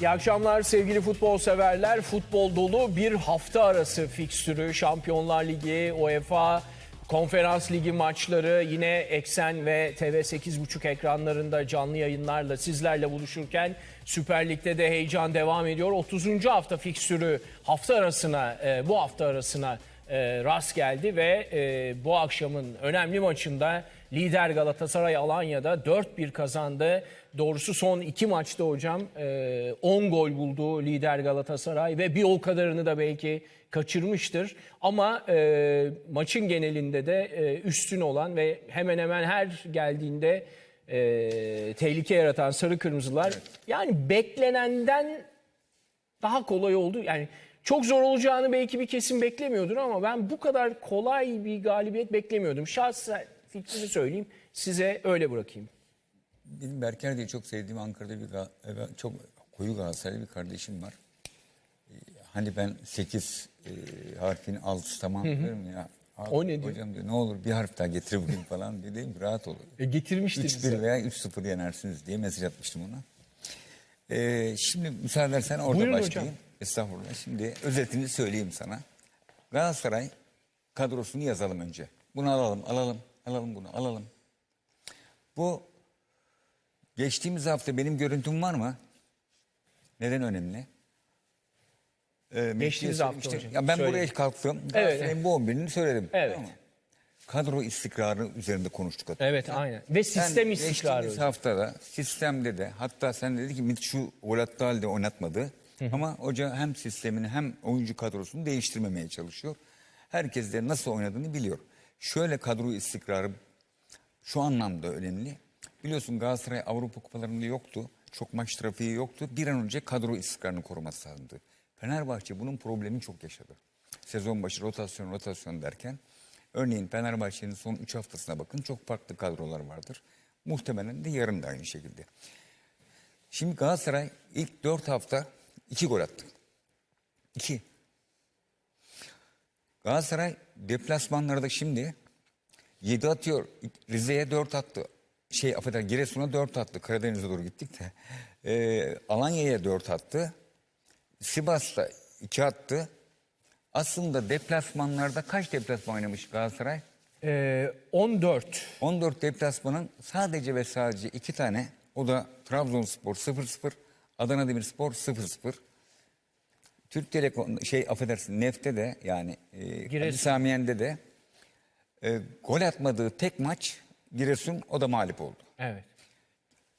İyi akşamlar sevgili futbol severler. Futbol dolu bir hafta arası fikstürü, Şampiyonlar Ligi, UEFA, Konferans Ligi maçları yine Eksen ve TV 8.5 ekranlarında canlı yayınlarla sizlerle buluşurken Süper Lig'de de heyecan devam ediyor. 30. hafta fikstürü hafta arasına, e, bu hafta arasına e, rast geldi ve e, bu akşamın önemli maçında lider Galatasaray Alanya'da 4-1 kazandı. Doğrusu son iki maçta hocam e, 10 gol buldu lider Galatasaray ve bir o kadarını da belki kaçırmıştır. Ama e, maçın genelinde de e, üstün olan ve hemen hemen her geldiğinde e, tehlike yaratan sarı kırmızılar yani beklenenden daha kolay oldu. Yani çok zor olacağını belki bir kesim beklemiyordur ama ben bu kadar kolay bir galibiyet beklemiyordum. Şahsen fikrimi söyleyeyim size öyle bırakayım. Benim Berker diye çok sevdiğim Ankara'da bir e, çok koyu Galatasaraylı bir kardeşim var. Ee, Hani ben 8 e, harfin altısı tamam diyorum ya. Abi, O ne diyor? Hocam diyor ne olur bir harf daha getir bugün falan. Dedim rahat olun. E, getirmiştir 3-1 veya 3-0 yenersiniz diye mesaj atmıştım ona. Ee, şimdi müsaade edersen orada Buyurun başlayayım. hocam. Estağfurullah. Şimdi özetini söyleyeyim sana. Galatasaray kadrosunu yazalım önce. Bunu alalım, alalım, alalım bunu, alalım. Bu geçtiğimiz hafta benim görüntüm var mı? Neden önemli? Ee, Geçtiğimiz hafta söylemiştim. hocam. Ya ben Söyleyin. buraya kalktım. Evet, Galatasaray'ın bu 11'ini söyledim. Evet. Tamam mı? Kadro istikrarı üzerinde konuştuk. hatta. Evet aynen. Ve sistem istikrarı. Geçtiğimiz haftada sistemde de hatta sen dedi ki Mitchu gol attığı halde oynatmadı. Ama hoca hem sistemini hem oyuncu kadrosunu değiştirmemeye çalışıyor. Herkes de nasıl oynadığını biliyor. Şöyle kadro istikrarı şu anlamda önemli. Biliyorsun Galatasaray Avrupa kupalarında yoktu. Çok maç trafiği yoktu. Bir an önce kadro istikrarını koruması lazımdı. Fenerbahçe bunun problemini çok yaşadı. Sezon başı rotasyon rotasyon derken. Örneğin Fenerbahçe'nin son 3 haftasına bakın çok farklı kadrolar vardır. Muhtemelen de yarın da aynı şekilde. Şimdi Galatasaray ilk 4 hafta 2 gol attı. 2. Galatasaray deplasmanlarda şimdi 7 atıyor. Rize'ye 4 attı. Şey affedersin Giresun'a 4 attı. Karadeniz'e doğru gittik de. Ee, Alanya'ya 4 attı. Sivas'ta 2 attı. Aslında deplasmanlarda kaç deplasman oynamış Galatasaray? Ee, 14. 14 deplasmanın sadece ve sadece 2 tane. O da Trabzonspor 0-0, Adana Demirspor 0-0. Türk Telekom şey affedersin Neft'te de yani e, Giresun. Samiyen'de de e, gol atmadığı tek maç Giresun o da mağlup oldu. Evet.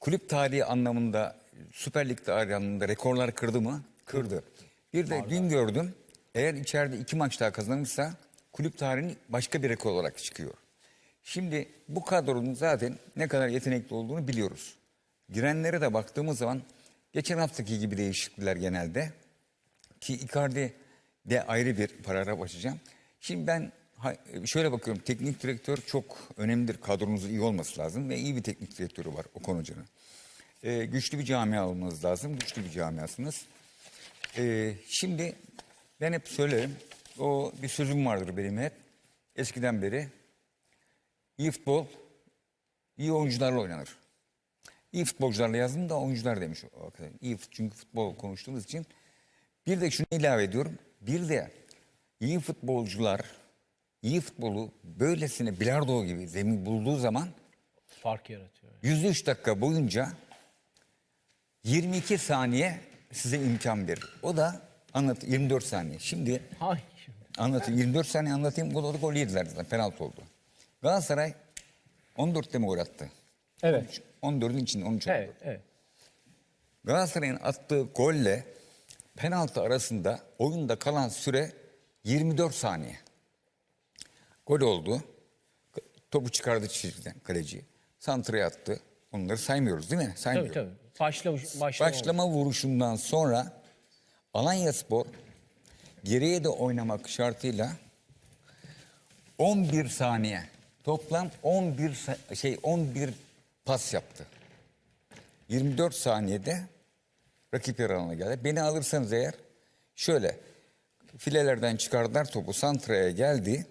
Kulüp tarihi anlamında Süper Lig tarihi anlamında rekorlar kırdı mı? Kırdı. Bir de dün gördüm eğer içeride iki maç daha kazanırsa kulüp tarihinin başka bir rekor olarak çıkıyor. Şimdi bu kadronun zaten ne kadar yetenekli olduğunu biliyoruz. Girenlere de baktığımız zaman geçen haftaki gibi değişiklikler genelde ki Icardi de ayrı bir paragraf açacağım. Şimdi ben ha- şöyle bakıyorum teknik direktör çok önemlidir. Kadronuzun iyi olması lazım ve iyi bir teknik direktörü var Okan Hoca'nın. Ee, güçlü bir camia olmanız lazım. Güçlü bir camiasınız. Ee, şimdi ben hep söylerim. O bir sözüm vardır benim hep. Eskiden beri. İyi futbol iyi oyuncularla oynanır. İyi futbolcularla yazdım da oyuncular demiş. İyi çünkü futbol konuştuğumuz için. Bir de şunu ilave ediyorum. Bir de iyi futbolcular iyi futbolu böylesine bilardo gibi zemin bulduğu zaman Fark yaratıyor. 103 dakika boyunca 22 saniye size imkan verir. O da anlat 24 saniye. Şimdi Hay. anlatayım 24 saniye anlatayım. Gol oldu gol yediler zaten penaltı oldu. Galatasaray 14'te mi gol attı? Evet. 14'ün içinde 13 oldu. Evet, evet. Galatasaray'ın attığı golle penaltı arasında oyunda kalan süre 24 saniye. Gol oldu. Topu çıkardı çizgiden kaleci. Santra'ya attı. Onları saymıyoruz değil mi? Tabii Saymıyoruz. tabii. Başla, başlama. Başlama vuruşundan sonra Alanya Spor geriye de oynamak şartıyla 11 saniye toplam 11 sa- şey 11 pas yaptı. 24 saniyede rakip yer alanına geldi. Beni alırsanız eğer şöyle filelerden çıkardılar topu Santra'ya geldi.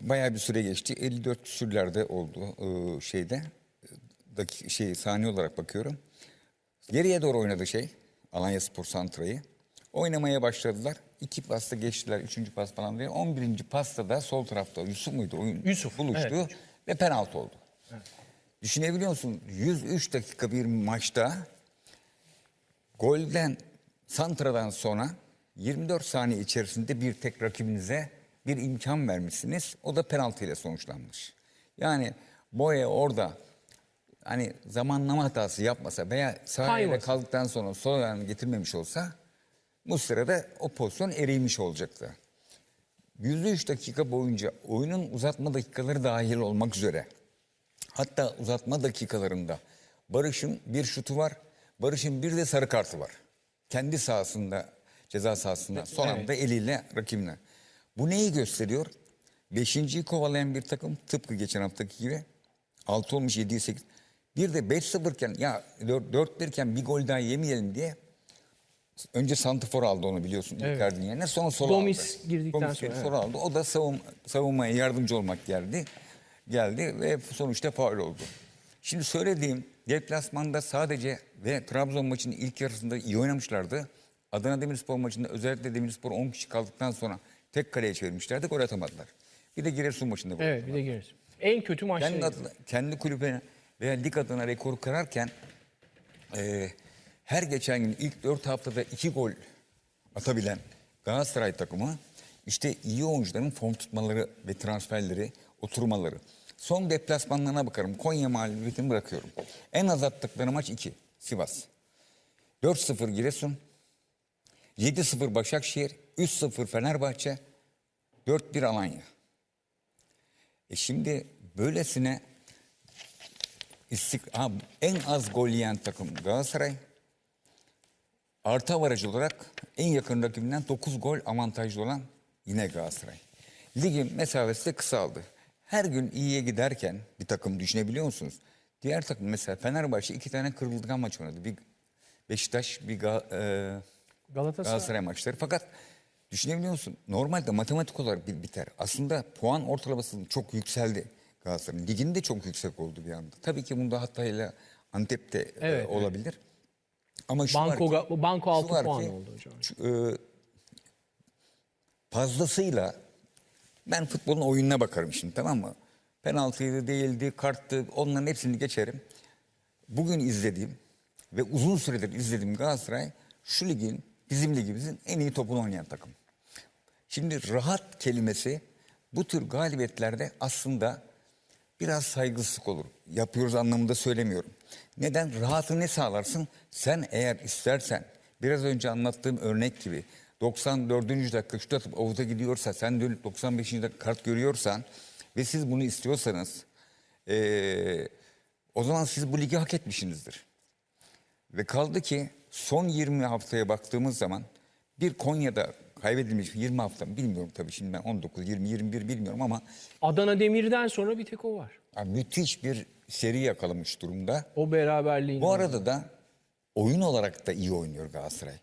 Bayağı bir süre geçti. 54 küsürlerde oldu e, şeyde. Dakika, şey saniye olarak bakıyorum. Geriye doğru oynadı şey. Alanya Spor Santra'yı. Oynamaya başladılar. İki pasta geçtiler. Üçüncü pas falan diye. On birinci pasta da sol tarafta Yusuf muydu? Oyun Yusuf, buluştu evet. ve penaltı oldu. Düşünebiliyor musun? 103 dakika bir maçta golden Santra'dan sonra 24 saniye içerisinde bir tek rakibinize bir imkan vermişsiniz. O da penaltı ile sonuçlanmış. Yani Boye orada hani zamanlama hatası yapmasa veya sahaya kaldıktan sonra sol ayağını getirmemiş olsa bu sırada o pozisyon eriymiş olacaktı. 103 dakika boyunca oyunun uzatma dakikaları dahil olmak üzere Hatta uzatma dakikalarında Barış'ın bir şutu var. Barış'ın bir de sarı kartı var. Kendi sahasında, ceza sahasında son anda eliyle rakibine. Bu neyi gösteriyor? Beşinciyi kovalayan bir takım tıpkı geçen haftaki gibi. 6 olmuş 7'ye 8. Bir de 5-0 iken ya 4-1 iken bir gol daha yemeyelim diye önce Santifor aldı onu biliyorsun Evet. Icardi'nin yerine sonra sola Gomis aldı. girdikten Gomis sonra, girdi, evet. aldı. O da savun, savunmaya yardımcı olmak geldi. Geldi ve sonuçta faul oldu. Şimdi söylediğim deplasmanda sadece ve Trabzon maçının ilk yarısında iyi oynamışlardı. Adana Demirspor maçında özellikle Demirspor 10 kişi kaldıktan sonra tek kaleye çevirmişlerdi. Gol atamadılar. Bir de Giresun maçında gol Evet bir de gireriz. En kötü maçları. kendi, adına, kendi kulübüne veya lig adına rekoru kırarken e, her geçen gün ilk dört haftada iki gol atabilen Galatasaray takımı işte iyi oyuncuların form tutmaları ve transferleri, oturmaları. Son deplasmanlarına bakarım. Konya mağlubiyetini bırakıyorum. En az attıkları maç 2. Sivas. 4-0 Giresun. 7-0 Başakşehir. 3-0 Fenerbahçe. 4-1 Alanya. E şimdi böylesine istik ha, en az gol yiyen takım Galatasaray. Artı avaraj olarak en yakın rakibinden 9 gol avantajlı olan yine Galatasaray. Ligin mesafesi de kısaldı. Her gün iyiye giderken bir takım düşünebiliyor musunuz? Diğer takım mesela Fenerbahçe iki tane kırılgan maç oynadı. Bir Beşiktaş, bir Ga- e, Galatasaray. Galatasaray maçları. Fakat düşünebiliyor musun? Normalde matematik olarak bir biter. Aslında puan ortalaması çok yükseldi Galatasaray'ın. Ligin de çok yüksek oldu bir anda. Tabii ki bunda Hatay'la Antep'te e, Evet, olabilir. Ama şu Banko, var ki, banko şu 6 var puan ki, oldu hocam. şu, e, fazlasıyla ben futbolun oyununa bakarım şimdi tamam mı? Penaltıydı değildi, karttı onların hepsini geçerim. Bugün izlediğim ve uzun süredir izlediğim Galatasaray şu ligin, bizim ligimizin en iyi topunu oynayan takım. Şimdi rahat kelimesi bu tür galibiyetlerde aslında biraz saygısızlık olur. Yapıyoruz anlamında söylemiyorum. Neden? Rahatı ne sağlarsın? Sen eğer istersen biraz önce anlattığım örnek gibi 94. dakika şut atıp avuta gidiyorsa sen dönüp 95. dakika kart görüyorsan ve siz bunu istiyorsanız eee, o zaman siz bu ligi hak etmişsinizdir. Ve kaldı ki son 20 haftaya baktığımız zaman bir Konya'da kaybedilmiş 20 hafta bilmiyorum tabii şimdi ben 19, 20, 21 bilmiyorum ama Adana Demir'den sonra bir tek o var. ya müthiş bir seri yakalamış durumda. O beraberliğin. Bu arada da oyun olarak da iyi oynuyor Galatasaray.